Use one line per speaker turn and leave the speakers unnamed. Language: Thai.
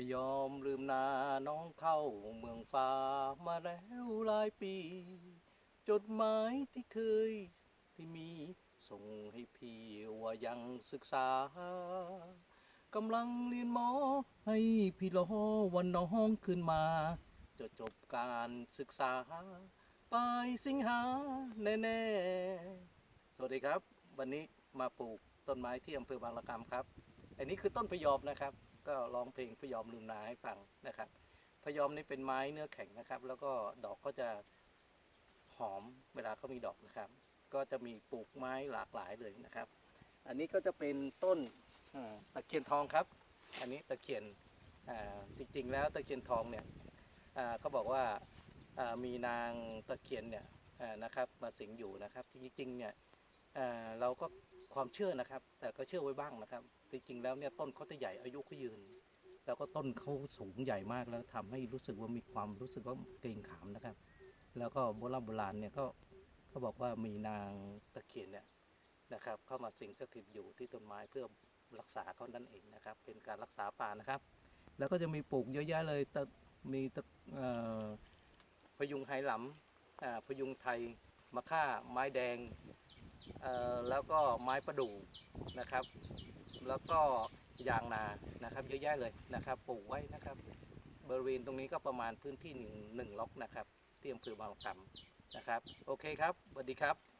พยอมลืมนาน้องเข้าเมืองฟ้ามาแล้วหลายปี จดหมายที่เคยที่มี ส่งให้พี่ว่ายังศึกษากำลังเรียนหมอให้พี่รอวันน้องขึ้นมา จะจบการศึกษา ปลายสิงหาแน่ๆ สวัสดีครับ วันนี้มาปลูกต้นไม้ที่อำเภอบางละกำครับ อันนี้คือต้นพยอมนะครับ ก็ร้องเพลงพยอมลืมนาให้ฟังนะครับ พยอมนี่เป็นไม้เนื้อแข็งนะครับ แล้วก็ดอกก็จะหอมเวลาเขามีดอกนะครับ ก็จะมีปลูกไม้หลากหลายเลยนะครับ อันนี้ก็จะเป็นต้นตะเคียนทองครับ อันนี้ตะเคียนจริงๆ แล้วตะเคียนทองเนี่ยเขาบอกว่ามีนางตะเคียนเนี่ยนะครับมาสิงอยู่นะครับ จริงๆเนี่ย เราก็ความเชื่อนะครับ แต่ก็เชื่อไว้บ้างนะครับ จริงๆแล้วเนี่ยต้นเขาจะใหญ่อายุเขายืน แล้วก็ต้นเขาสูงใหญ่มากแล้วทำให้รู้สึกว่ามีความรู้สึกว่าเกรงขามนะครับ แล้วก็โบราณโบราณเนี่ยก็เขาบอกว่ามีนางตะเคียนเนี่ยนะครับ เข้ามาสิงสถิตอยู่ที่ต้นไม้เพื่อรักษาเขานั่นเองนะครับ เป็นการรักษาป่านะครับ แล้วก็จะมีปลูกเยอะแยะเลยตะมีตะพยุงไหหลำอ่าพยุงไทยมะค่าไม้แดง แล้วก็ไม้ประดู่นะครับ แล้วก็ยางนานะครับเยอะแยะเลยนะครับปลูกไว้นะครับ บริเวณตรงนี้ก็ประมาณพื้นที่หนึ่งหนึ่งล็อกนะครับที่อำเภอบางกำนะครับ โอเคครับสวัสดีครับ